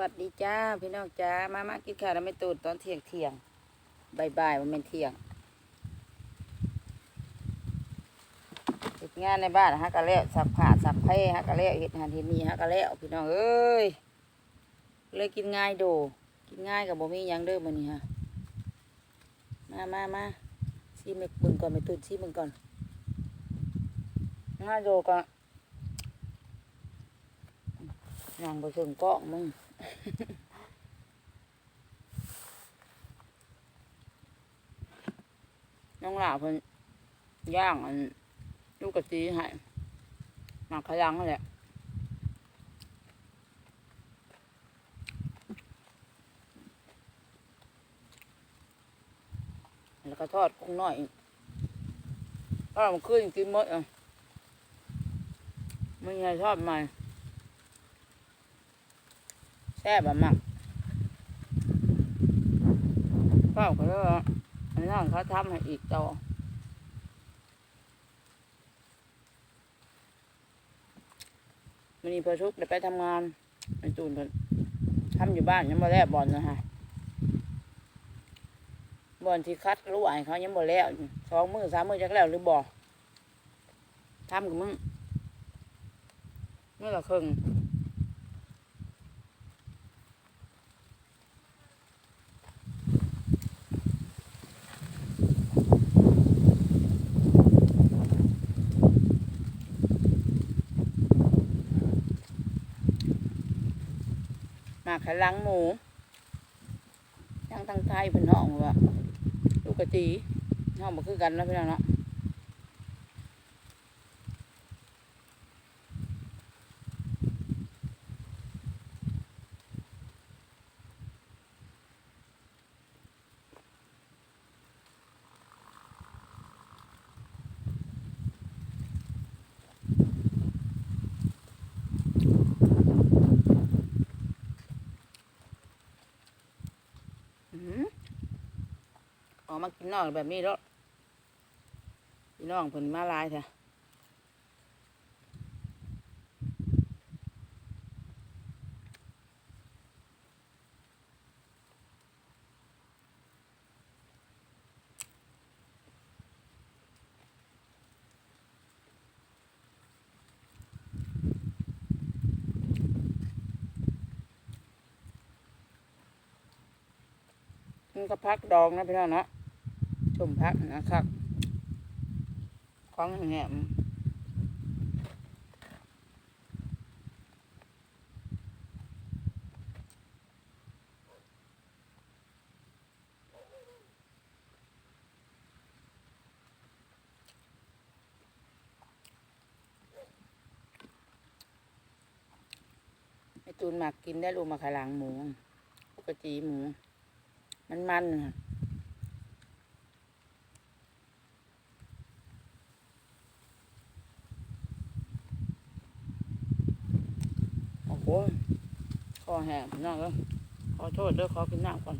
วัสดีจ้าพี่น้องจ้ามามากินข้าวแล้วไม่ตูดตอนเที่ยงเที่ยงบ่ายบ่ายมันเป็นเที่ยงเฮ็ดงานในบ้านฮะก็แล้วสักผ้าสักไผ่ฮะก็แล้วเฮ็ดหันเฮ็ดนี่ฮะก็แล้วพี่น้องเอ้ยเลยกินง่ายโด กินง่ายกับบ่มียังเด้อมื้อนี้ฮะมามามาซีมึกมึงก่อนไม่ตูดซีมึงก่อนง่ายโดก็ยังบ่ถึงกล้องมึง น้องหลาเพิ่นย่างอันลูกกะจีให้หมักขยังนั่นแหละแล้วก็ทอดกุ้งน้อยอีกก็มันขึ้นกินหมดอะมันยังทอดใหม่ ซ่บอะมักก็ก็เลยว่าอันนั้นเขาทำให้อีกต่อมันนี่พอชุกเดี๋ยวไปทำงานไอ้ตูนเพิ่นทำอยู่บ้านยังบ่แล้วบอลนะฮะบอลที่คัดรู้ไอ้เขายังบ่แล้วสองมือสามมือจักแล้วหรือบ่ทำกับมึงนี่ละครึ่งห มากขลังหมูย่างทางไทยเพิ่นห้องว่าลูกกะจีห้องบ่คือกันแล้วพี่น้องเนาะ ออกมากินนอกแบบนี้แล้วพี่น้องเพิ่นมาลายแท้ มันก็พักดองนะพี่น้องนะชมพักนะครับของแหมไอตูนหมักกินได้ลูกมาขลังหมูปกติหมู มันมันโอ้โหคอแห้งพี่น้องเอ้ยขอโทษด้วยขอกินน้ำก่อน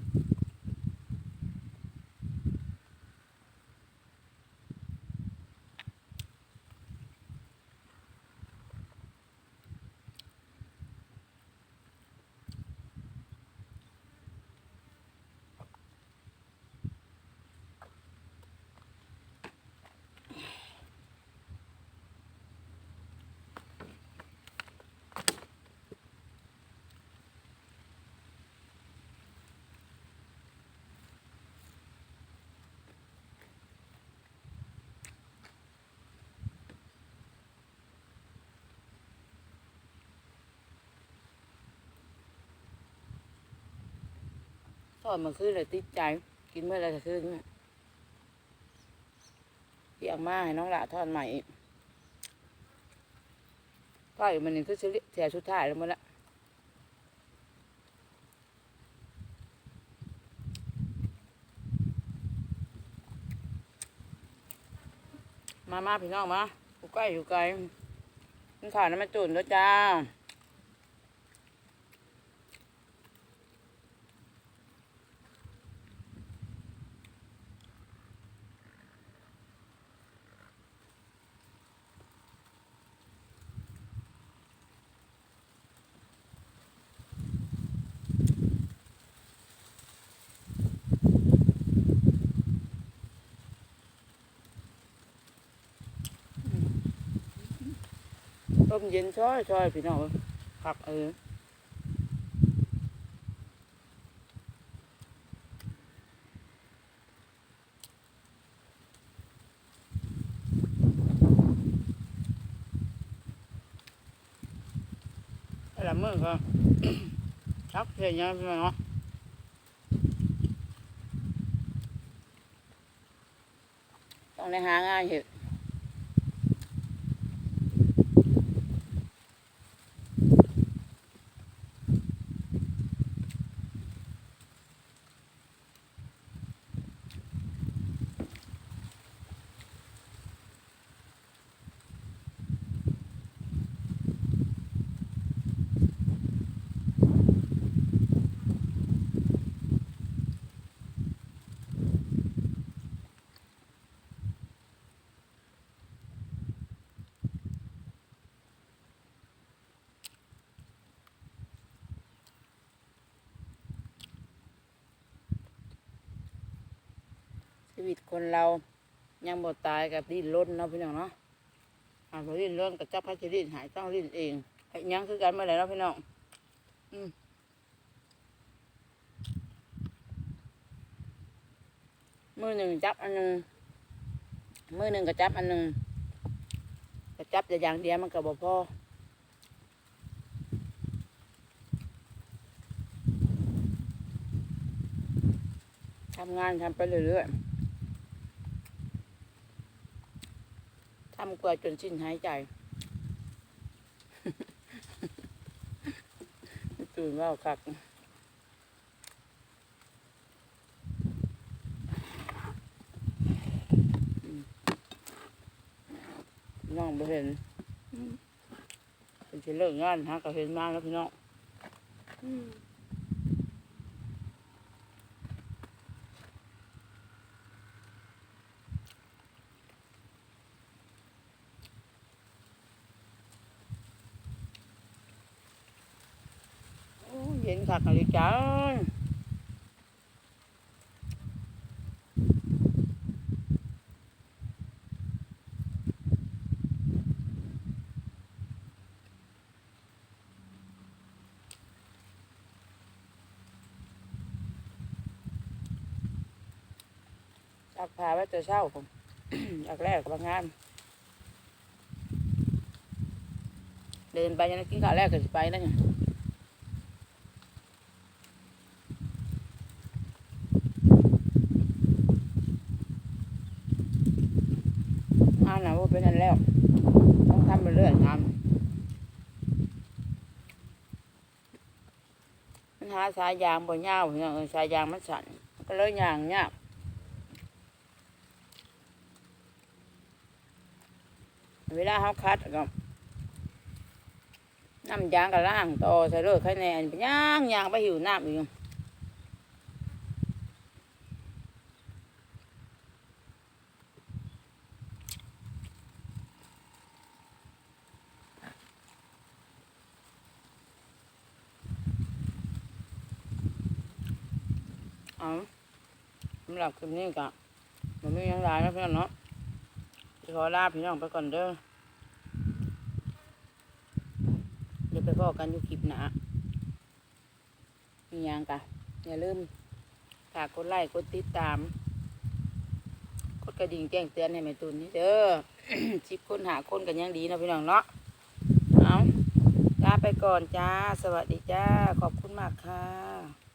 ทอดมาคือเลยติดใจ กินเมื่อไรก็คือเรียกมาให้น้องละทอดใหม่อีกก็อยู่มันนี่คือเสียชุดท้ายแล้วหมันละมามาพี่น้องมาอยู่ใกล้อยู่ไกลกินขาวน้ำมันจุ่นแล้วจ้า มเย็นช่อยช่อยพี่น้องเอ้ยผักเออแต่ละมื้อก็ชักเพียงยังพี่น้องเนาะต้องได้หางานเห็ด ชี วิตคนเรา ยังบ่ตายกับดิ้นรนเนาะพี่น้องเนาะอ่าบ่ดิ้นรนกับจับพัชดิ้นหายต้องดิ้นเองไอ้ยังคือกันเมื่อไหร่เนาะพี่น้อง อืมมือหนึ่งจับอันหนึ่งมือหนึ่งก็จับอันหนึ่งก็จับแต่อย่างเดียวมันก็บ่พอทำงานทำไปเรื่อยๆ ทำกว่าจนสิ้นหายใจตื่นว่าคักอืมน้องไปเห็นอืมเป็นที่เลิกงานฮะก็เห็นมากแล้วพี่น้องอืมโอ้ยเย็น คักเลยจ้าซักผ้าไว้แต่เช้าผมอยากแรกกับบางงาน เดินไปยังกินข้าวแรกก็สิไปแล้วเนี่ยงานนะว่าเป็นนั่นแล้ว ต้องทำไปเรื่อยงาน มันหาสายยางบ่ยาวอย่างเออสายยางมันสั่นก็เลยยางเนี่ยเวลาเขาคัดก็น้ำยางก็ล่างต่อใส่เลยแค่แน่อันเป็นยางยางไปหิวน้ำอีก เอาสำหรับคลิปนี้ก็มันไม่ยังไรนะเพื่อนเนาะขอลาพี่น้องไปก่อนเด้อเดี๋ยวไปพอกันอยู่คลิปหน้ามียังกะอย่าลืมฝากกดไลค์กดติดตาม กดกระดิ่งแจ้งเตือนให้แม่ตุนนี่เด้อชิปค้นหาคนกันยังดีนะพี่น้องเนาะเอาลาไปก่อนจ้า สวัสดีจ้า ขอบคุณมากค่ะ